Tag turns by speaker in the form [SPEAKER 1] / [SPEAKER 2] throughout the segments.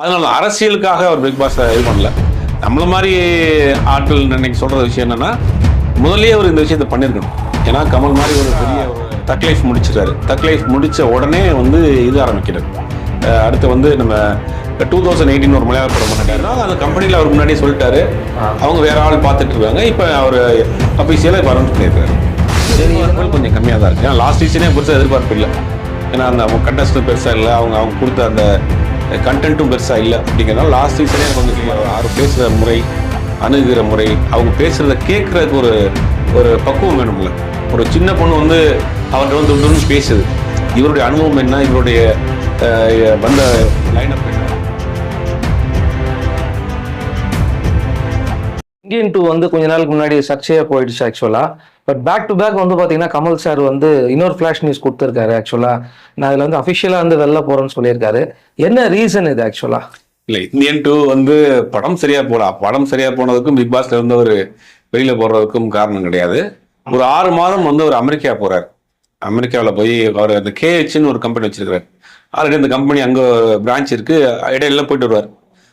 [SPEAKER 1] அதனால அரசியலுக்காக அவர் big pass இது பண்ணல. நம்மள மாதிரி ஆட்கள் இன்னைக்கு சொல்ற விஷயம் என்னன்னா முதல்லயே அவர் இந்த விஷயத்தை பண்ணியிருக்கணும் ஏன்னா கமல் மாதிரி ஒரு பெரிய தக் லைஃப் முடிச்சிட்டாரு. தக் லைஃப் முடிச்ச உடனே வந்து இது ஆரம்பிக்கிறது. அடுத்து வந்து நம்ம டூ தௌசண்ட் எயிட்டின் ஒரு மலையாள படம் பண்ணிட்டாருன்னா அந்த கம்பெனியில் அவர் முன்னாடியே சொல்லிட்டாரு. அவங்க வேற ஆள் பார்த்துட்டு இருக்காங்க. இப்போ அவர் அஃபீஷியலாக இப்போ அரௌன்ஸ் பண்ணியிருக்காரு கொஞ்சம் கம்மியாக தான் இருக்கு. ஏன்னா லாஸ்ட் சீசனே பெருசாக எதிர்பார்ப்பு இல்லை. ஏன்னா அந்த கண்டஸ்டும் பெருசாக இல்லை. அவங்க அவங்க கொடுத்த அந்த கண்டென்ட்டும் பெருசாக இல்லை. அப்படிங்கிறதுனால லாஸ்ட் சீசனே கொஞ்சம் யார் பேசுகிற முறை அணுகுகிற முறை அவங்க பேசுகிறத கேட்குறதுக்கு ஒரு ஒரு பக்குவம் வேணும்ல. ஒரு சின்ன பொண்ணு வந்து அவர்கிட்ட வந்து பேசுது. இவருடைய அனுபவம் என்ன? இவருடைய வந்த வந்த லைனப் என்ன?
[SPEAKER 2] இந்தியன் டூ வந்து கொஞ்ச நாளுக்கு முன்னாடி சர்ச்சையாக போயிடுச்சு ஆக்சுவலாக பட் பேக் டு பேக் வந்து பார்த்தீங்கன்னா கமல் சார் வந்து இன்னொரு ஃப்ளாஷ் நியூஸ் கொடுத்துருக்காரு ஆக்சுவலாக நான் அதில் வந்து அஃபிஷியலாக வந்து வெளில போகிறேன்னு சொல்லியிருக்காரு. என்ன ரீசன் இது ஆக்சுவலாக
[SPEAKER 1] இல்லை இந்தியன் டூ வந்து படம் சரியாக போகலாம் படம் சரியாக போனதுக்கும் பிக் பாஸ்ல இருந்து ஒரு வெளியில் போடுறதுக்கும் காரணம் கிடையாது. ஒரு ஆறு மாதம் வந்து ஒரு அமெரிக்கா போகிறார் அமெரிக்காவில் போய் அவர் அந்த கேஹெச்னு ஒரு கம்பெனி வச்சிருக்காரு ஆல்ரெடி அந்த கம்பெனி அங்கே பிரான்ச் இருக்கு. இடையில போயிட்டு வருவார்.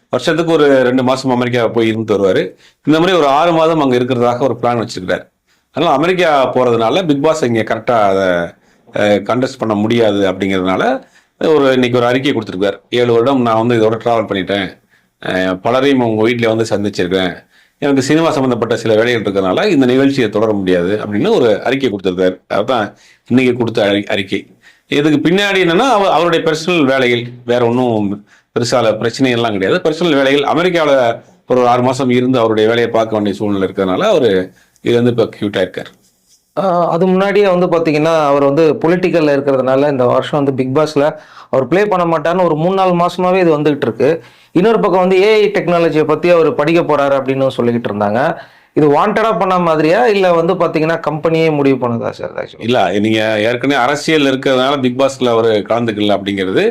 [SPEAKER 1] வருஷத்துக்கு ஒரு ரெண்டு மாதம் அமெரிக்கா போய் இருந்து வருவார். இந்த மாதிரி ஒரு ஆறு மாதம் அங்கே இருக்கிறதாக ஒரு பிளான் வச்சிருக்கிறார். அதனால் அமெரிக்கா போகிறதுனால பிக் பாஸ் இங்கே கரெக்டாக அதை கண்டஸ்ட் பண்ண முடியாது அப்படிங்கிறதுனால ஒரு இன்னைக்கு ஒரு அறிக்கை கொடுத்துருக்கார். ஏழு வருடம் நான் வந்து இதோட ட்ராவல் பண்ணிட்டேன். பலரையும் உங்கள் வீட்டில் வந்து சந்திச்சிருக்கேன். எனக்கு சினிமா சம்மந்தப்பட்ட சில வேலைகள் இருக்கிறதுனால இந்த நிகழ்ச்சியை தொடர முடியாது அப்படின்னு ஒரு அறிக்கை கொடுத்துருக்காரு. அதுதான் இன்னைக்கு கொடுத்த அறி- அறிக்கை. இதுக்கு பின்னாடி என்னன்னா அவர் அவருடைய பர்சனல் வேலைகள் வேற ஒன்றும் பெருசால பிரச்சனை எல்லாம் கிடையாது. பர்சனல் வேலைகள் அமெரிக்காவில் ஒரு ஆறு மாசம் இருந்து அவருடைய வேலையை பார்க்க வேண்டிய சூழ்நிலை இருக்கிறதுனால அவர் இது வந்து இப்போ கியூட்டா இருக்கார்
[SPEAKER 2] அது முன்னாடியே வந்து பார்த்தீங்கன்னா அவர் வந்து பொலிட்டிக்கலில் இருக்கிறதுனால இந்த வருஷம் வந்து பிக் பாஸில் அவர் ப்ளே பண்ண மாட்டார்னு ஒரு மூணு நாலு மாதமாகவே இது வந்துகிட்டு இருக்கு. இன்னொரு பக்கம் வந்து ஏஐ டெக்னாலஜியை பற்றி அவர் படிக்க போறாரு அப்படின்னு சொல்லிக்கிட்டு இருந்தாங்க. இது வாண்டடாக பண்ண மாதிரியா? இல்லை வந்து பார்த்தீங்கன்னா கம்பெனியே முடிவு பண்ணதா சார்
[SPEAKER 1] இல்லை நீங்கள் ஏற்கனவே அரசியல் இருக்கிறதுனால பிக் பாஸ்ல அவர் கலந்துக்கல அப்படிங்கிறது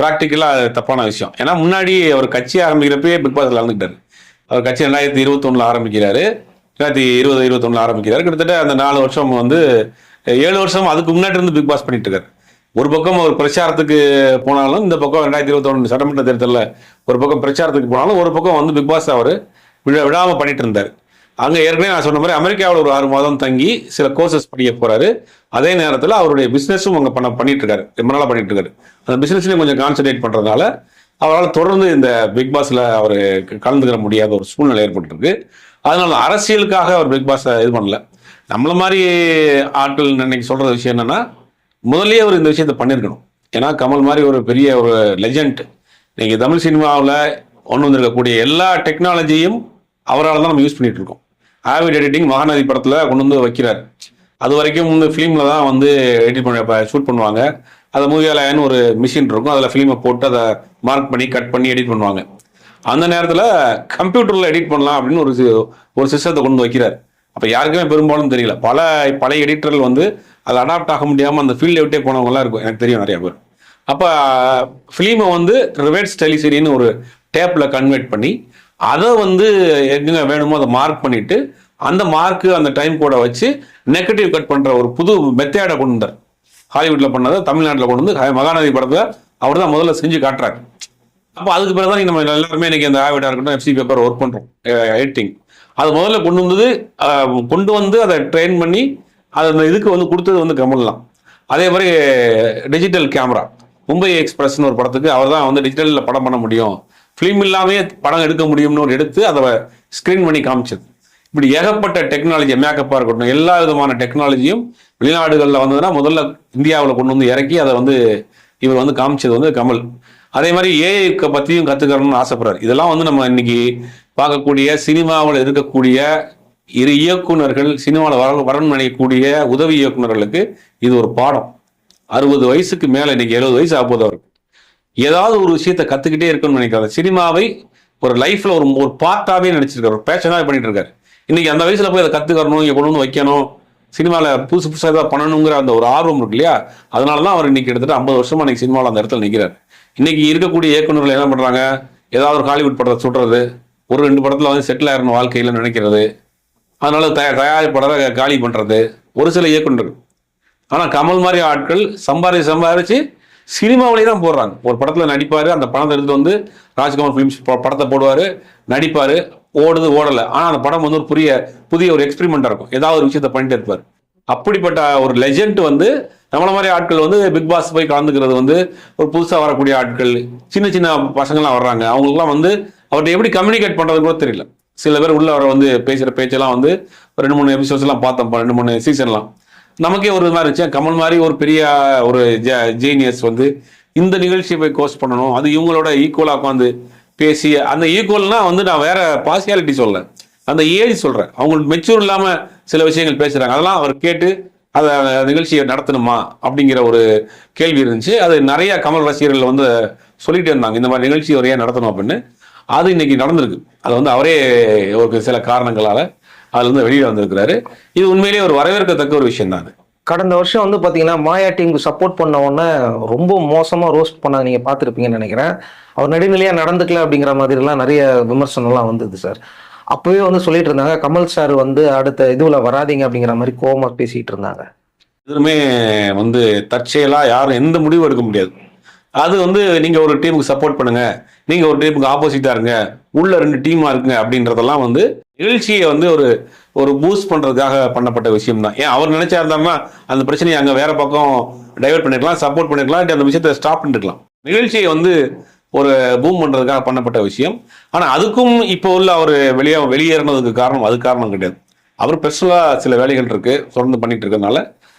[SPEAKER 1] ப்ராக்டிக்கலாக தப்பான விஷயம். ஏன்னா முன்னாடி அவர் கட்சி ஆரம்பிக்கிறப்பே பிக் பாஸ் கலந்துக்கிட்டாரு. அவர் கட்சி ரெண்டாயிரத்தி இருபத்தொன்னுல ஆரம்பிக்கிறாரு. ரெண்டாயிரத்தி இருபது இருபத்தொன்னில் ஆரம்பிக்கிறாரு. கிட்டத்தட்ட அந்த நாலு வருஷம் வந்து ஏழு வருஷம் அதுக்கு முன்னாடி இருந்து பிக் பாஸ் பண்ணிட்டு இருக்காரு. ஒரு பக்கம் அவர் பிரச்சாரத்துக்கு போனாலும் இந்த பக்கம் ரெண்டாயிரத்தி இருபத்தொன்னு சட்டமன்ற தேர்தலில் ஒரு பக்கம் பிரச்சாரத்துக்கு போனாலும் ஒரு பக்கம் வந்து பிக் பாஸ் அவர் விழ விடாமல் பண்ணிட்டு இருந்தார். அங்கே ஏற்கனவே நான் சொன்ன மாதிரி அமெரிக்காவில் ஒரு ஆறு மாதம் தங்கி சில கோர்சஸ் படிக்க போகிறாரு அதே நேரத்தில் அவருடைய பிஸ்னஸும் அங்கே பண்ண பண்ணிட்டு இருக்காரு ரொம்ப நாளாக பண்ணிட்டு இருக்காரு அந்த பிஸ்னஸ்லையும் கொஞ்சம் கான்சென்ட்ரேட் பண்ணுறதுனால அவரால் தொடர்ந்து இந்த பிக் பாஸில் அவர் கலந்துக்கிற முடியாத ஒரு சூழ்நிலை ஏற்பட்டிருக்கு. அதனால அரசியலுக்காக அவர் பிக் பாஸை இது பண்ணல. நம்மள மாதிரி ஆட்கள் இன்னைக்கு சொல்கிற விஷயம் என்னென்னா முதலே அவர் இந்த விஷயத்தை பண்ணியிருக்கணும் ஏன்னா கமல் மாதிரி ஒரு பெரிய ஒரு லெஜண்ட் இன்னைக்கு தமிழ் சினிமாவில் ஒன்று வந்திருக்கக்கூடிய எல்லா டெக்னாலஜியும் அவரால் தான் நம்ம யூஸ் பண்ணிகிட்டு இருக்கோம். ஆவிட் எடிட்டிங் மகாநதி படத்தில் கொண்டு வந்து வைக்கிறார். அது வரைக்கும் வந்து ஃபிலிமில் தான் வந்து எடிட் பண்ண ஷூட் பண்ணுவாங்க. அது மூவியாலயன்னு ஒரு மிஷின் இருக்கும். அதில் ஃபிலிமை போட்டு அதை மார்க் பண்ணி கட் பண்ணி எடிட் பண்ணுவாங்க. அந்த நேரத்தில் கம்ப்யூட்டரில் எடிட் பண்ணலாம் அப்படின்னு ஒரு சி- ஒரு சிஸ்டத்தை கொண்டு வந்து வைக்கிறார். அப்போ யாருக்குமே பெரும்பாலும் தெரியல. பல பழைய எடிட்டர்கள் வந்து அது அடாப்ட் ஆக முடியாமல் அந்த ஃபீல்டை விட்டே போனவங்கலாம் இருக்கும். எனக்கு தெரியும் நிறைய பேர். அப்போ ஃபிலிமை வந்து ரிவேட் ஸ்டைலிசரின்னு ஒரு டேப்பில் கன்வெர்ட் பண்ணி அதை வந்து எங்க வேணுமோ அதை மார்க் பண்ணிட்டு அந்த மார்க்கு அந்த டைம் கோடை வச்சு நெகட்டிவ் கட் பண்ணுற ஒரு புது மெத்தேடை கொண்டு வந்தார். ஹாலிவுட்டில் பண்ணதை தமிழ்நாட்டில் கொண்டு வந்து மகாநதி படத்தை அவர் தான் முதல்ல செஞ்சு காட்டுறாரு. அப்போ அதுக்கு பிறகு தான் நம்ம எல்லாருமே இன்னைக்கு அந்த ஆவிடா இருக்கட்டும் எஃப்சி பேப்பர் ஒர்க் பண்ணுறோம் எடிட்டிங் அது முதல்ல கொண்டு வந்தது கொண்டு வந்து அதை ட்ரெயின் பண்ணி அது அந்த இதுக்கு வந்து கொடுத்தது வந்து கமல்லாம் அதே மாதிரி டிஜிட்டல் கேமரா மும்பை எக்ஸ்பிரஸ்னு ஒரு படத்துக்கு அவர் தான் வந்து டிஜிட்டலில் படம் பண்ண முடியும். ஃபிலிம் இல்லாமே படம் எடுக்க முடியும்னு ஒரு எடுத்து அதை ஸ்க்ரீன் பண்ணி காமிச்சது. இப்படி ஏகப்பட்ட டெக்னாலஜி மேக்கப்பாக இருக்கட்டும் எல்லா விதமான டெக்னாலஜியும் வெளிநாடுகளில் வந்ததுன்னா முதல்ல இந்தியாவில் கொண்டு வந்து இறக்கி அதை வந்து இவர் வந்து காமிச்சது வந்து கமல். அதே மாதிரி ஏஐ பற்றியும் கற்றுக்கணும்னு ஆசைப்படுறாரு. இதெல்லாம் வந்து நம்ம இன்னைக்கு பார்க்கக்கூடிய சினிமாவில் இருக்கக்கூடிய இரு இயக்குனர்கள் சினிமாவில் வர வரணும் நினைக்கக்கூடிய உதவி இயக்குனர்களுக்கு இது ஒரு பாடம். அறுபது வயசுக்கு மேலே இன்னைக்கு எழுபது வயசு ஆக போகுது அவருக்கு. ஏதாவது ஒரு விஷயத்தை கத்துக்கிட்டே இருக்கணும்னு நினைக்கிறாரு சினிமாவை ஒரு லைஃப்ல ஒரு ஒரு பார்ட்டாவே நினைச்சிருக்காரு. ஒரு பேஷனாவே பண்ணிட்டு இருக்காரு இன்னைக்கு அந்த வயசுல போய் அதை கத்துக்கறணும் இங்கே கொண்டு வந்து வைக்கணும் சினிமாவில் புதுசு புதுசாக ஏதாவது பண்ணணுங்கிற அந்த ஒரு ஆர்வம் இருக்கு இல்லையா? அதனால தான் அவர் இன்னைக்கு கிட்டத்தட்ட ஐம்பது வருஷமா இன்னைக்கு சினிமாவில் அந்த இடத்துல நிற்கிறார் இன்னைக்கு இருக்கக்கூடிய இயக்குனர்கள் என்ன பண்றாங்க? ஏதாவது ஒரு ஹாலிவுட் படத்தை சுடுறது ஒரு ரெண்டு படத்தில் வந்து செட்டில் ஆயிரணும் வாழ்க்கையில் நினைக்கிறது. அதனால தயா தயாரிப்படத்தை காலி பண்ணுறது ஒரு சில இயக்குநர்கள். ஆனால் கமல் மாதிரி ஆட்கள் சம்பாதி சம்பாதிச்சு சினிமாவிலே தான் போடுறாங்க. ஒரு படத்தில் நடிப்பார் அந்த படத்தை எடுத்து வந்து ராஜ்குமார் ஃபிலிம்ஸ் படத்தை போடுவார் நடிப்பார் ஓடுது ஓடலை. ஆனால் அந்த படம் வந்து ஒரு புதிய புதிய ஒரு எக்ஸ்பிரிமெண்ட்டாக இருக்கும். ஏதாவது ஒரு விஷயத்த பண்ணிட்டு இருப்பார். அப்படிப்பட்ட ஒரு லெஜெண்ட் வந்து நம்மள மாதிரி ஆட்கள் வந்து பிக் பாஸ் போய் கலந்துக்கிறது வந்து ஒரு புதுசாக வரக்கூடிய ஆட்கள் சின்ன சின்ன பசங்கள்லாம் வர்றாங்க. அவங்களுக்குலாம் வந்து அவர்கிட்ட எப்படி கம்யூனிகேட் பண்ணுறது கூட தெரியல. சில பேர் உள்ள அவரை வந்து பேசுகிற பேச்செல்லாம் வந்து ஒரு ரெண்டு மூணு எபிசோட்ஸ்லாம் பார்த்தோம் ரெண்டு மூணு சீசன்லாம் நமக்கே ஒரு மாதிரி இருந்துச்சு. கமல் மாதிரி ஒரு பெரிய ஒரு ஜீனியஸ் வந்து இந்த நிகழ்ச்சியை போய் கோஸ்ட் பண்ணணும். அது இவங்களோட ஈக்குவலாக உட்காந்து பேசி அந்த ஈக்குவல்னா வந்து நான் வேற பார்சியாலிட்டி சொல்லலை. அந்த ஏஜ் சொல்கிறேன் அவங்களுக்கு மெச்சூர் இல்லாமல் சில விஷயங்கள் பேசுகிறாங்க அதெல்லாம் அவர் கேட்டு அதை நிகழ்ச்சியை நடத்தணுமா அப்படிங்கிற ஒரு கேள்வி இருந்துச்சு. அது நிறைய கமல் ரசிகர்கள் வந்து சொல்லிகிட்டே இருந்தாங்க. இந்த மாதிரி நிகழ்ச்சி அவர் ஏன் நடத்தணும் அப்படின்னு. அது இன்னைக்கு நடந்திருக்கு. அது வந்து அவரே ஒரு சில காரணங்களால் அதுல இருந்து வெளியே வந்திருக்கிறாரு. இது உண்மையிலேயே ஒரு வரவேற்கத்தக்க ஒரு விஷயம் தான்
[SPEAKER 2] கடந்த வருஷம் வந்து பார்த்தீங்கன்னா மாயா டீமுக்கு சப்போர்ட் பண்ண உடனே ரொம்ப மோசமாக ரோஸ்ட் பண்ண நீங்கள் பார்த்துருப்பீங்கன்னு நினைக்கிறேன். அவர் நடுநிலையாக நடந்துக்கல அப்படிங்கிற மாதிரிலாம் நிறைய விமர்சனம்லாம் வந்தது சார். அப்போவே வந்து சொல்லிட்டு இருந்தாங்க கமல் சார் வந்து அடுத்த இதுவில் வராதீங்க அப்படிங்கிற மாதிரி கோவமாக பேசிகிட்டு இருந்தாங்க.
[SPEAKER 1] எதுவுமே வந்து தற்செயலா யாரும் எந்த முடிவும் எடுக்க முடியாது. அது வந்து நீங்கள் ஒரு டீமுக்கு சப்போர்ட் பண்ணுங்கள் நீங்கள் ஒரு டீமுக்கு ஆப்போசிட்டாக இருங்க. உள்ள ரெண்டு டீமாக இருக்குங்க அப்படின்றதெல்லாம் வந்து நிகழ்ச்சியை வந்து ஒரு ஒரு பூஸ்ட் பண்ணுறதுக்காக பண்ணப்பட்ட விஷயம் தான் ஏன் அவர் நினச்சா இருந்தாருன்னா அந்த பிரச்சனையை அங்கே வேறு பக்கம் டைவர்ட் பண்ணிருக்கலாம் சப்போர்ட் பண்ணிருக்கலாம் அந்த விஷயத்தை ஸ்டாப் பண்ணிருக்கலாம். நிகழ்ச்சியை வந்து ஒரு பூம் பண்ணுறதுக்காக பண்ணப்பட்ட விஷயம். ஆனால் அதுக்கும் இப்போ உள்ள அவர் வெளியே வெளியேறினதுக்கு காரணம் அது காரணம் கிடையாது. அவர் பெர்சனலாக சில வேலைகள் இருக்குது தொடர்ந்து பண்ணிட்டு இருக்கிறதுனால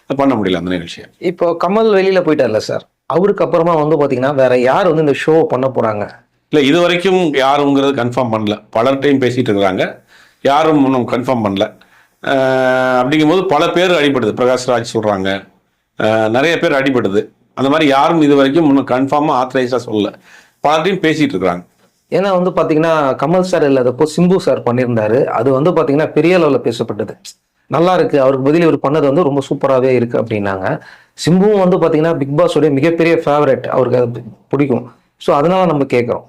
[SPEAKER 1] பண்ண முடியல அந்த நிகழ்ச்சியை.
[SPEAKER 2] இப்போ கமல் வெளியில் போயிட்டார்ல சார். அவருக்கு அப்புறமா வந்து பார்த்தீங்கன்னா வேற யார் வந்து இந்த ஷோ பண்ண போகிறாங்க
[SPEAKER 1] இல்லை இது வரைக்கும் யாருங்கிறது கன்ஃபார்ம் பண்ணல. பலர்கிட்டையும் பேசிட்டு இருக்கிறாங்க. யாரும் இன்னும் கன்ஃபார்ம் பண்ணல. அப்படிங்கும்போது பல பேர் அடிபடுது. பிரகாஷ் ராஜ் சொல்றாங்க. அஹ் நிறைய பேர் அடிபடுது. அந்த மாதிரி யாரும் இது வரைக்கும் இன்னும் கன்ஃபார்மாக ஆத்தரைஸாக சொல்லல. பலர்கிட்டையும் பேசிட்டு இருக்கிறாங்க.
[SPEAKER 2] ஏன்னா வந்து பார்த்தீங்கன்னா கமல் சார் இல்லாதப்போ சிம்பு சார் பண்ணியிருந்தாரு. அது வந்து பார்த்தீங்கன்னா பெரிய அளவில் பேசப்பட்டது. நல்லா இருக்கு அவருக்கு பதில் இவர் பண்ணது வந்து ரொம்ப சூப்பராகவே இருக்கு அப்படின்னாங்க. சிம்புவும் வந்து பார்த்தீங்கன்னா பிக் பாஸோடைய மிகப்பெரிய ஃபேவரட் அவருக்கு அது பிடிக்கும். ஸோ அதனால நம்ம கேட்குறோம்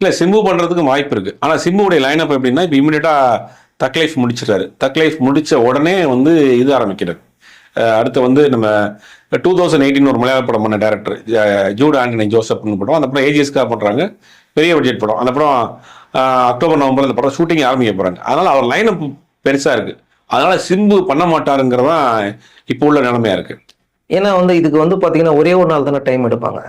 [SPEAKER 1] இல்லை சிம்பு பண்ணுறதுக்கு வாய்ப்பு இருக்கு. ஆனால் சிம்புவுடைய லைனப் எப்படின்னா இப்போ இமீடியட்டாக தக் லைஃப் முடிச்சிட்டாரு. தக் லைஃப் முடித்த உடனே வந்து இது ஆரம்பிக்கிறார். அடுத்து வந்து நம்ம டூ தௌசண்ட் எயிட்டின் ஒரு மலையாள படம் பண்ண டேரக்டர் ஜூட் ஆண்டனி ஜோசப்னு படம். அந்த படம் ஏஜிஎஸ்க்காக பண்ணுறாங்க பெரிய பட்ஜெட் படம். அந்த படம் அக்டோபர் நவம்பர் அந்த படம் ஷூட்டிங் ஆரம்பிக்க போகிறாங்க அதனால் அவர் லைனப் பெருசாக இருக்குது அதனால சிம்பு பண்ண மாட்டாருங்கிறதான் இப்போ உள்ள நிலைமையா இருக்கு.
[SPEAKER 2] ஏன்னா வந்து இதுக்கு வந்து பார்த்தீங்கன்னா ஒரே ஒரு நாள் தானே டைம் எடுப்பாங்க.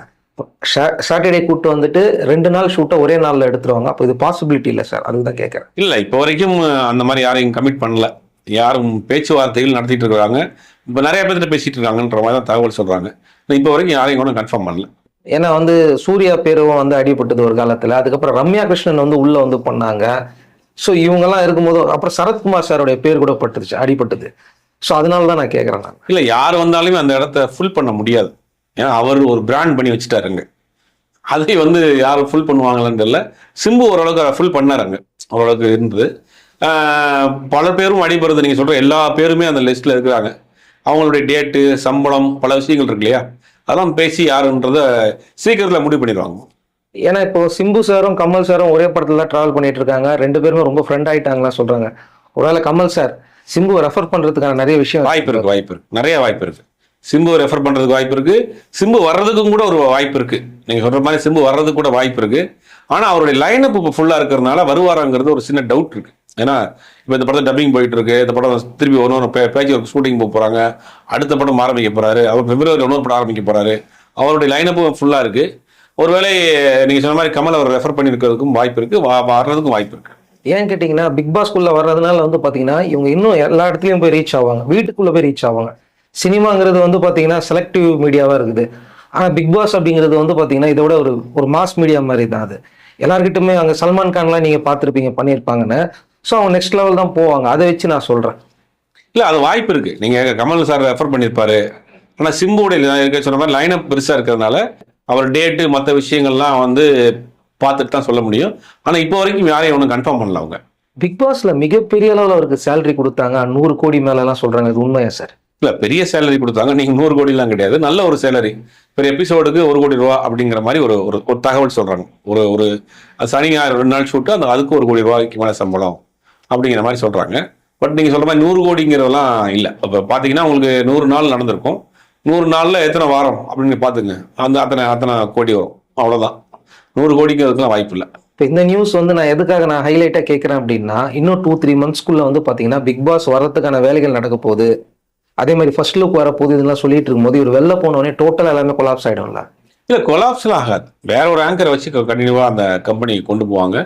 [SPEAKER 2] சாட்டர்டே கூட்டு வந்துட்டு ரெண்டு நாள் ஷூட்டை ஒரே நாளில் எடுத்துருவாங்க. அப்போ இது பாசிபிலிட்டி இல்லை சார் அதுக்கு தான் கேட்குறேன்
[SPEAKER 1] இல்லை இப்போ வரைக்கும் அந்த மாதிரி யாரையும் கமிட் பண்ணல. யாரும் பேச்சுவார்த்தைகள் நடத்திட்டு இருக்காங்க இப்போ நிறைய பேர்கிட்ட பேசிட்டு இருக்காங்கன்ற மாதிரி தான் தகவல் சொல்றாங்க. இப்போ வரைக்கும் யாரையும் கூட கன்ஃபார்ம் பண்ணல.
[SPEAKER 2] ஏன்னா வந்து சூர்யா பேரும் வந்து அடிபட்டது ஒரு காலத்துல. அதுக்கப்புறம் ரம்யா கிருஷ்ணன் வந்து உள்ள வந்து பண்ணாங்க. ஸோ இவங்கெல்லாம் இருக்கும்போது அப்புறம் சரத்குமார் சாருடைய பேர் கூட பட்டுருச்சு அடிபட்டது. ஸோ அதனால தான் நான் கேட்குறேன் நான்.
[SPEAKER 1] இல்லை யார் வந்தாலுமே அந்த இடத்த ஃபுல் பண்ண முடியாது. ஏன்னா அவர் ஒரு பிராண்ட் பண்ணி வச்சுட்டாருங்க அதை வந்து யாரும் ஃபுல் பண்ணுவாங்களான்னு தெரியல. சிம்பு ஓரளவுக்கு ஃபுல் பண்ணாருங்க ஓரளவுக்கு இருந்தது. பல பேரும் அடிபடுறது நீங்கள் சொல்கிற எல்லா பேருமே அந்த லிஸ்ட்டில் இருக்கிறாங்க. அவங்களுடைய டேட்டு சம்பளம் பல விஷயங்கள் இருக்கு இல்லையா? அதெல்லாம் பேசி யாருன்றத சீக்கிரத்தில் முடிவு பண்ணிடுவாங்க.
[SPEAKER 2] ஏன்னா இப்போ சிம்பு சாரும் கமல் சாரும் ஒரே படத்துல தான் ட்ராவல் பண்ணிட்டு இருக்காங்க. ரெண்டு பேருமே ரொம்ப ஃப்ரெண்ட் ஆயிட்டாங்களா சொல்றாங்க. ஒருவேளை கமல் சார் சிம்புவை ரெஃபர் பண்றதுக்கான நிறைய விஷயம்
[SPEAKER 1] வாய்ப்பு இருக்கு வாய்ப்பு இருக்கு. நிறைய வாய்ப்பு இருக்கு. சிம்பு ரெஃபர் பண்றதுக்கு வாய்ப்பு இருக்கு. சிம்பு வர்றதுக்கும் கூட ஒரு வாய்ப்பு இருக்கு. நீங்க சொல்ற மாதிரி சிம்பு வர்றதுக்கு கூட வாய்ப்பு இருக்கு. ஆனா அவருடைய லைனப் இப்போ ஃபுல்லா இருக்கிறதுனால வருவாராங்கிறது ஒரு சின்ன டவுட் இருக்கு. ஏன்னா இப்போ இந்த படத்தை டப்பிங் போயிட்டு இருக்கு இந்த படம் திருப்பி ஒரு பேச்சு ஒரு ஷூட்டிங் போக போறாங்க. அடுத்த படம் ஆரம்பிக்க போறாரு. அவர் பிப்ரவரி ஒன்று படம் ஆரம்பிக்க போறாரு. அவருடைய லைனப்பும் ஃபுல்லா இருக்கு. ஒருவேளை நீங்க சொன்ன மாதிரி கமல் அவர் ரெஃபர் பண்ணியிருக்கிறதுக்கும் வாய்ப்பு இருக்கு. வா- வர்றதுக்கும் வாய்ப்பு இருக்கு.
[SPEAKER 2] ஏன்னு கேட்டிங்கன்னா பிக் பாஸ்குள்ள வர்றதுனால வந்து பார்த்தீங்கன்னா இவங்க இன்னும் எல்லா இடத்துலையும் போய் ரீச் ஆவாங்க. வீட்டுக்குள்ள போய் ரீச் ஆவாங்க. சினிமாங்கிறது வந்து பார்த்தீங்கன்னா செலக்டிவ் மீடியாவாக இருக்குது. ஆனால் பிக் பாஸ் அப்படிங்கிறது வந்து பார்த்தீங்கன்னா இதோட ஒரு ஒரு மாஸ் மீடியா மாதிரி தான் அது. எல்லாருக்கிட்டுமே அங்கே சல்மான் கான்லாம் நீங்கள் பார்த்துருப்பீங்க பண்ணியிருப்பாங்கன்னு. ஸோ அவங்க நெக்ஸ்ட் லெவல் தான் போவாங்க. அதை வச்சு நான் சொல்கிறேன்
[SPEAKER 1] இல்ல அது வாய்ப்பு இருக்கு. நீங்க கமல் சார் ரெஃபர் பண்ணியிருப்பாரு. ஆனா சிம்புடைய line- இருக்க சொன்ன மாதிரி லைனப் பெருசா இருக்கிறதுனால அவர் டேட்டு மற்ற விஷயங்கள்லாம் வந்து பார்த்துட்டு தான் சொல்ல முடியும். ஆனா இப்போ வரைக்கும் யாரையும் ஒன்றும் கன்ஃபார்ம் பண்ணல அவங்க.
[SPEAKER 2] பிக் பாஸ்ல மிகப்பெரிய அளவில் அவருக்கு சேலரி கொடுத்தாங்க. நூறு கோடி மேலெல்லாம் சொல்கிறாங்க இது உண்மையா சார்
[SPEAKER 1] இல்ல பெரிய சேலரி கொடுத்தாங்க. நீங்க நூறு கோடிலாம் கிடையாது. நல்ல ஒரு சேலரி ஒரு எபிசோடுக்கு ஒரு கோடி ரூபா அப்படிங்கிற மாதிரி ஒரு ஒரு ஒரு தகவல் சொல்றாங்க. ஒரு ஒரு சனி ஞாயிறு ரெண்டு நாள் ஷூட்டு அந்த அதுக்கு ஒரு கோடி ரூபாய்க்கு மேல சம்பளம் அப்படிங்கிற மாதிரி சொல்றாங்க. பட் நீங்க சொல்ற மாதிரி நூறு கோடிங்கிறதெல்லாம் இல்லை. இப்போ பார்த்தீங்கன்னா உங்களுக்கு நூறு நாள் நடந்திருக்கும். நூறு நாளில் எத்தனை வாரம் அப்படின்னு பார்த்துங்க அந்த அத்தனை அத்தனை கோடி வரும். அவ்வளோதான் நூறு கோடிக்கு அதுக்கெல்லாம் வாய்ப்பு இல்லை.
[SPEAKER 2] இப்போ இந்த நியூஸ் வந்து நான் எதுக்காக நான் ஹைலைட்டாக கேட்குறேன் அப்படின்னா இன்னும் டூ த்ரீ மந்த்ஸ்க்குள்ள வந்து பார்த்தீங்கன்னா பிக் பாஸ் வரதுக்கான வேலைகள் நடக்க போகுது. அதே மாதிரி ஃபர்ஸ்ட் லுக் வரப்போகுது இதெல்லாம் சொல்லிட்டு இருக்கும்போது இவர் வெளில போனோடனே டோட்டல் எல்லாமே கொலாப்ஸ் ஆயிடும்ல.
[SPEAKER 1] இல்லை கொலாப்ஸ்லாம் ஆகாது. வேற ஒரு ஆங்கரை வச்சு கண்டினியூவாக அந்த கம்பெனி கொண்டு போவாங்க.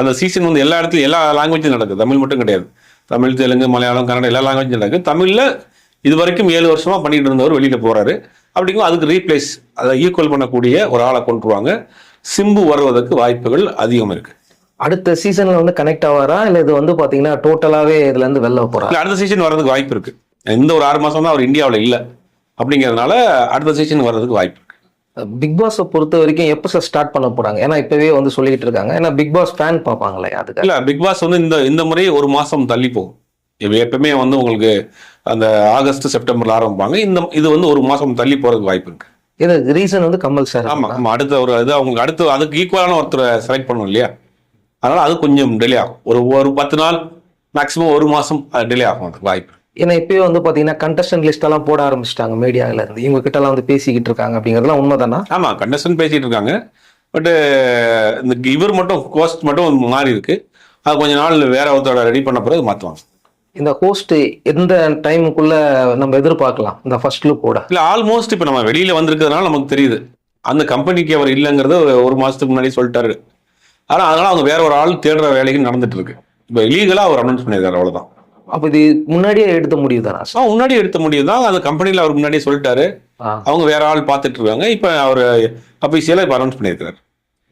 [SPEAKER 1] அந்த சீசன் வந்து எல்லா இடத்துலையும் எல்லா லாங்குவேஜும் நடக்குது. தமிழ் மட்டும் கிடையாது. தமிழ் தெலுங்கு மலையாளம் கன்னடம் எல்லா லாங்குவேஜும் நடக்குது. தமிழில் இது வரைக்கும் ஏழு வருஷமா பண்ணிட்டு இருந்தவர் வெளியில் போறாரு. அப்படிங்கும் அதுக்கு ரீப்ளேஸ் அதை ஈக்குவல் பண்ணக்கூடிய ஒரு ஆளை கொண்டுருவாங்க சிம்பு வருவதற்கு வாய்ப்புகள் அதிகம் இருக்கு.
[SPEAKER 2] அடுத்த சீசன்ல வந்து கனெக்ட் ஆவாரா? இல்லை இது வந்து பார்த்தீங்கன்னா டோட்டலாகவே இதுல இருந்து வெளில போறா?
[SPEAKER 1] இல்லை அடுத்த சீசன் வர்றதுக்கு வாய்ப்பு இருக்கு. இந்த ஒரு ஆறு மாசம் தான் அவர் இந்தியாவில் இல்லை. அப்படிங்கிறதுனால அடுத்த சீசன் வர்றதுக்கு வாய்ப்பு இருக்கு.
[SPEAKER 2] பிக் பாஸை பொறுத்த வரைக்கும் எப்போ சார் ஸ்டார்ட் பண்ண போறாங்க? ஏன்னா இப்பவே வந்து சொல்லிட்டு இருக்காங்க. ஏன்னா பிக் பாஸ் ஃபேன் பார்ப்பாங்களே அதுக்கு
[SPEAKER 1] இல்ல பிக் பாஸ் வந்து இந்த இந்த முறை ஒரு மாசம் தள்ளி போகும். இப்ப எப்பவுமே வந்து உங்களுக்கு அந்த ஆகஸ்ட் செப்டம்பர்ல ஆரம்பிப்பாங்க. இந்த இது வந்து ஒரு மாசம் தள்ளி போறதுக்கு வாய்ப்பு இருக்கு.
[SPEAKER 2] இது ரீசன் வந்து கமல் சார்
[SPEAKER 1] ஆமா ஆமா அடுத்த ஒரு இது அவங்களுக்கு அடுத்து அதுக்கு ஈக்குவலான ஒருத்தரை செலக்ட் பண்ணணும் இல்லையா? அதனால அது கொஞ்சம் டிலே ஆகும். ஒரு ஒரு பத்து நாள் மேக்ஸிமம் ஒரு மாசம் டிலே ஆகும் அதுக்கு வாய்ப்பு.
[SPEAKER 2] ஏன்னா இப்பயே வந்து பாத்தீங்கன்னா கண்டஸ்டன்ட் லிஸ்ட் எல்லாம் போட ஆரம்பிச்சிட்டாங்க மீடியால இருந்து. இவங்க கிட்ட எல்லாம் வந்து பேசிக்கிட்டு இருக்காங்க அப்படிங்கறதுலாம் உண்மைதானா?
[SPEAKER 1] ஆமா கண்டஸ்டன் பேசிட்டு இருக்காங்க. பட் இந்த இவர் மட்டும் கோஸ்ட் மட்டும் மாறி இருக்கு. அது கொஞ்ச நாள் வேற ஒருத்தரோட ரெடி பண்ண பிறகு மாத்துவாங்க.
[SPEAKER 2] இந்த ஹோஸ்ட் எந்த டைமுக்குள்ள நம்ம எதிர்பார்க்கலாம்? இந்த ஃபர்ஸ்ட் லுக்கோட
[SPEAKER 1] இல்ல ஆல்மோஸ்ட் இப்ப நம்ம வெளியில வந்திருக்கிறதுனால நமக்கு தெரியுது. அந்த கம்பெனிக்கு அவர் இல்லைங்கிறது ஒரு மாசத்துக்கு முன்னாடி சொல்லிட்டாரு. ஆனா அதனால அவங்க வேற ஒரு ஆள் தேடுற வேலைகள் நடந்துட்டு இருக்கு இப்ப லீகலா அவர் அனௌன்ஸ் பண்ணியிருக்காரு அவ்வளவுதான்.
[SPEAKER 2] அப்ப இது முன்னாடியே எடுத்த முடிவு தானா
[SPEAKER 1] ஆ, முன்னாடி எடுத்த முடியும் தான் அந்த கம்பெனில அவர் முன்னாடியே சொல்லிட்டாரு. அவங்க வேற ஆள் பார்த்துட்டு இருக்காங்க இப்ப அவர் அபிஷியலா இப்ப அனௌன்ஸ் பண்ணியிருக்காரு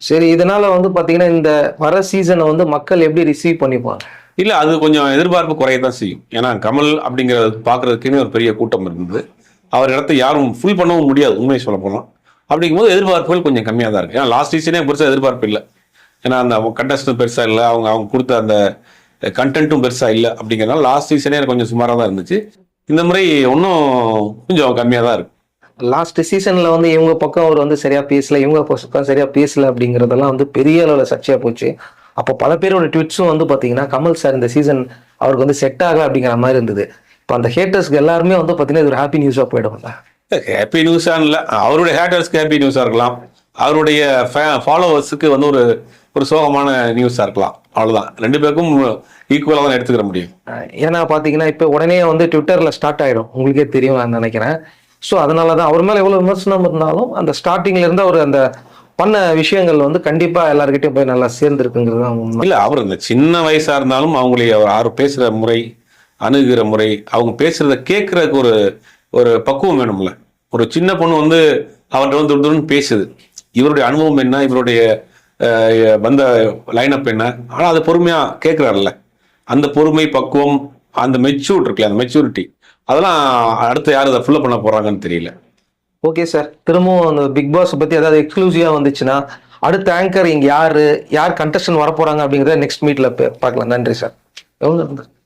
[SPEAKER 2] சரி இதனால வந்து பாத்தீங்கன்னா இந்த வர சீசனை வந்து மக்கள் எப்படி ரிசீவ் பண்ணிப்பாங்க?
[SPEAKER 1] இல்லை அது கொஞ்சம் எதிர்பார்ப்பு குறைய தான் செய்யும். ஏன்னா கமல் அப்படிங்கிறத பாக்குறதுக்குன்னு ஒரு பெரிய கூட்டம் இருந்தது. அவர் இடத்த யாரும் ஃபுல் பண்ணவும் முடியாது உண்மையை சொல்ல போனோம் அப்படிங்கும்போது எதிர்பார்ப்புகள் கொஞ்சம் கம்மியாக தான் இருக்கு. ஏன்னா லாஸ்ட் சீசனே பெருசாக எதிர்பார்ப்பு இல்லை. ஏன்னா அந்த கண்டஸ்டும் பெருசாக இல்லை அவங்க அவங்க கொடுத்த அந்த கண்டென்ட்டும் பெருசாக இல்லை அப்படிங்கிறனால லாஸ்ட் சீசனே கொஞ்சம் சுமாராக தான் இருந்துச்சு. இந்த முறை இன்னும் கொஞ்சம் கம்மியாக தான் இருக்கு.
[SPEAKER 2] லாஸ்ட் சீசன்ல வந்து இவங்க பக்கம் அவர் வந்து சரியா பேசல இவங்க பக்கம் சரியா பேசல அப்படிங்கறதெல்லாம் வந்து பெரிய அளவுல சர்ச்சையா போச்சு. அப்போ பல பேரோட ட்விட்ஸும் வந்து பாத்தீங்கன்னா கமல் சார் இந்த சீசன் அவருக்கு வந்து செட் ஆகல அப்படிங்கிற மாதிரி இருந்தது. இப்போ அந்த ஹேட்டர்ஸ்க்கு எல்லாருமே வந்து பாத்தீங்கன்னா இது ஒரு ஹாப்பி நியூஸா போயிடும்ல.
[SPEAKER 1] ஹாப்பி நியூஸாக இல்லை. அவருடைய ஹேட்டர்ஸ்க்கு ஹாப்பி நியூஸாக இருக்கலாம். அவருடைய ஃபாலோவர்ஸுக்கு வந்து ஒரு ஒரு சோகமான நியூஸாக இருக்கலாம். அவ்வளவுதான். ரெண்டு பேருக்கும் ஈக்குவலாக தான் எடுத்துக்கிற முடியும்.
[SPEAKER 2] ஏன்னா பாத்தீங்கன்னா இப்போ உடனே வந்து ட்விட்டர்ல ஸ்டார்ட் ஆயிடும். உங்களுக்கே தெரியும் நான் நினைக்கிறேன். ஸோ அதனால தான் அவர் மேல எவ்வளவு விமர்சனம் இருந்தாலும் அந்த ஸ்டார்டிங்ல இருந்து அவர் அந்த பண்ண விஷயங்கள் வந்து கண்டிப்பா எல்லாருக்கிட்டையும் போய் நல்லா சேர்ந்துருக்குங்கிறது தான்
[SPEAKER 1] இல்ல அவர் இந்த சின்ன வயசா இருந்தாலும் அவங்களை அவர் ஆறு பேசுற முறை அணுகுகிற முறை அவங்க பேசுறத கேட்கறதுக்கு ஒரு ஒரு பக்குவம் வேணும்ல. ஒரு சின்ன பொண்ணு வந்து அவர்கிட்ட வந்து துடுன்னு பேசுது. இவருடைய அனுபவம் என்ன? இவருடைய வந்த லைனப் என்ன? ஆனால் அது பொறுமையா கேட்கிறாருல்ல. அந்த பொறுமை பக்குவம் அந்த மெச்சூர் இருக்குல்ல அந்த மெச்சூரிட்டி அதெல்லாம் அடுத்து யார் அதை ஃபுல்லப் பண்ண போறாங்கன்னு தெரியல.
[SPEAKER 2] ஓகே சார் திரும்பவும் அந்த பிக் பாஸ் பத்தி ஏதாவது எக்ஸ்க்ளூசிவா வந்துச்சுன்னா அடுத்த ஆங்கர் இங்க யாரு? யார் கண்டஸ்டன் வரப்போறாங்க அப்படிங்கறத நெக்ஸ்ட் மீட்ல பார்க்கலாம். நன்றி சார் எவ்வளவு